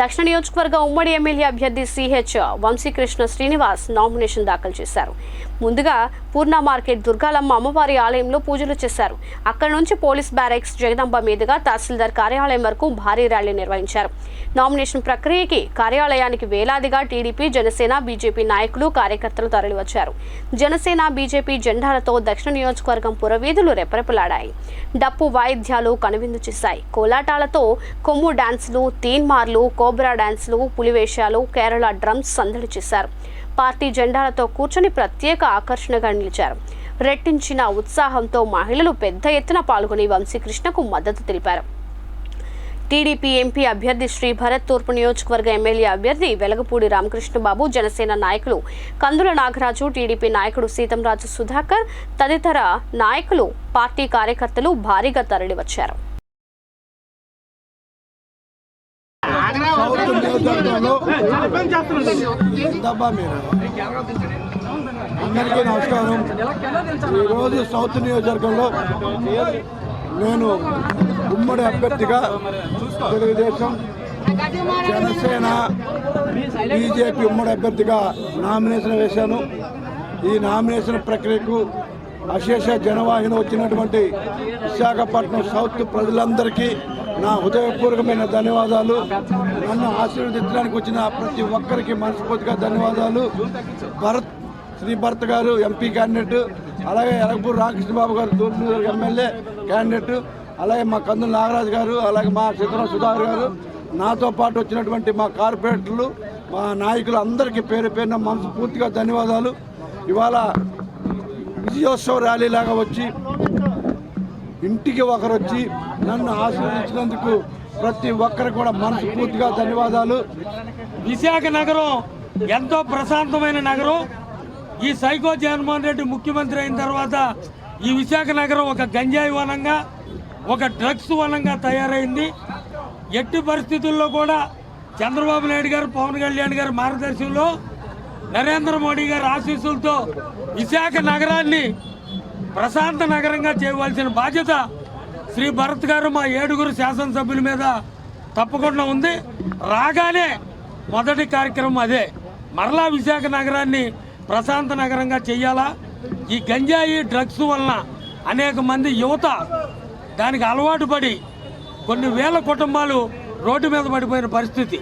దక్షిణ నియోజకవర్గ ఉమ్మడి ఎమ్మెల్యే అభ్యర్థి సిహెచ్ వంశీకృష్ణ శ్రీనివాస్ నామినేషన్ దాఖలు చేశారు. ముందుగా పూర్ణ మార్కెట్ దుర్గాలమ్మ అమ్మవారి ఆలయంలో పూజలు చేశారు. అక్కడి నుంచి పోలీస్ బ్యారెక్స్ జగదంబ మీదుగా తహసీల్దార్ కార్యాలయం వరకు భారీ ర్యాలీ నిర్వహించారు. నామినేషన్ ప్రక్రియకి కార్యాలయానికి వేలాదిగా టీడీపీ జనసేన బీజేపీ నాయకులు కార్యకర్తలు తరలివచ్చారు. జనసేన బీజేపీ జెండాలతో దక్షిణ నియోజకవర్గం పురవీధులు రెపరెపలాడాయి. డప్పు వాయిద్యాలు కనువిందు చేశాయి. కోలాటాలతో కొమ్ము డాన్సులు తీన్మార్లు కోబ్రా డాన్స్లు పులివేషాలు కేరళ డ్రమ్స్ సందడి చేశారు. పార్టీ జెండాలతో కూర్చొని ప్రత్యేక ఆకర్షణగా నిలిచారు. రెట్టించిన ఉత్సాహంతో మహిళలు పెద్ద ఎత్తున పాల్గొని వంశీకృష్ణకు మద్దతు తెలిపారు. టీడీపీ ఎంపీ అభ్యర్థి శ్రీ భరత్ తూర్పు నియోజకవర్గ ఎమ్మెల్యే అభ్యర్థి వెలగపూడి రామకృష్ణబాబు జనసేన నాయకులు కందుల నాగరాజు టీడీపీ నాయకుడు సీతంరాజు సుధాకర్ తదితర నాయకులు పార్టీ కార్యకర్తలు భారీగా తరలివచ్చారు. నియోజకవర్గంలో మీరు. అందరికీ నమస్కారం. ఈరోజు సౌత్ నియోజకవర్గంలో నేను ఉమ్మడి అభ్యర్థిగా తెలుగుదేశం జనసేన బీజేపీ ఉమ్మడి అభ్యర్థిగా నామినేషన్ వేశాను. ఈ నామినేషన్ ప్రక్రియకు అశేష జనవాహిని వచ్చినటువంటి విశాఖపట్నం సౌత్ ప్రజలందరికీ నా హృదయపూర్వకమైన ధన్యవాదాలు. నన్ను ఆశీర్వదించడానికి వచ్చిన ప్రతి ఒక్కరికి మనస్ఫూర్తిగా ధన్యవాదాలు. భరత్ శ్రీ భరత్ గారు ఎంపీ క్యాండిడేట్ అలాగే ఎలగపూర్ రామకృష్ణ బాబు గారు తూర్పు ఎమ్మెల్యే క్యాండిడేట్ అలాగే మా కందులు నాగరాజు గారు అలాగే మా చిత్ర సుధాకర్ గారు. నాతో పాటు వచ్చినటువంటి మా కార్పొరేటర్లు మా నాయకులు అందరికీ పేరు పేరున మనస్ఫూర్తిగా ధన్యవాదాలు. ఇవాళ విజయోత్సవ ర్యాలీ లాగా వచ్చి ఇంటికి ఒకరు వచ్చి నన్ను ఆశీర్వదించినందుకు ప్రతి ఒక్కరికి కూడా మనస్ఫూర్తిగా ధన్యవాదాలు. విశాఖ నగరం ఎంతో ప్రశాంతమైన నగరం. ఈ సైకో జగన్మోహన్ రెడ్డి ముఖ్యమంత్రి అయిన తర్వాత ఈ విశాఖ నగరం ఒక గంజాయి వనంగా ఒక డ్రగ్స్ వనంగా తయారైంది. ఎట్టి పరిస్థితుల్లో కూడా చంద్రబాబు నాయుడు గారు పవన్ కళ్యాణ్ గారు మార్గదర్శనంలో నరేంద్ర మోడీ గారి ఆశీస్సులతో విశాఖ నగరాన్ని ప్రశాంత నగరంగా చేయవలసిన బాధ్యత శ్రీ భరత్ గారు మా ఏడుగురు శాసనసభ్యుల మీద తప్పకుండా ఉంది. రాగానే మొదటి కార్యక్రమం అదే. మరలా విశాఖ నగరాన్ని ప్రశాంత నగరంగా చేయాలా? ఈ గంజాయి డ్రగ్స్ వలన అనేక మంది యువత దానికి అలవాటు పడి కొన్ని వేల కుటుంబాలు రోడ్డు మీద పడిపోయిన పరిస్థితి.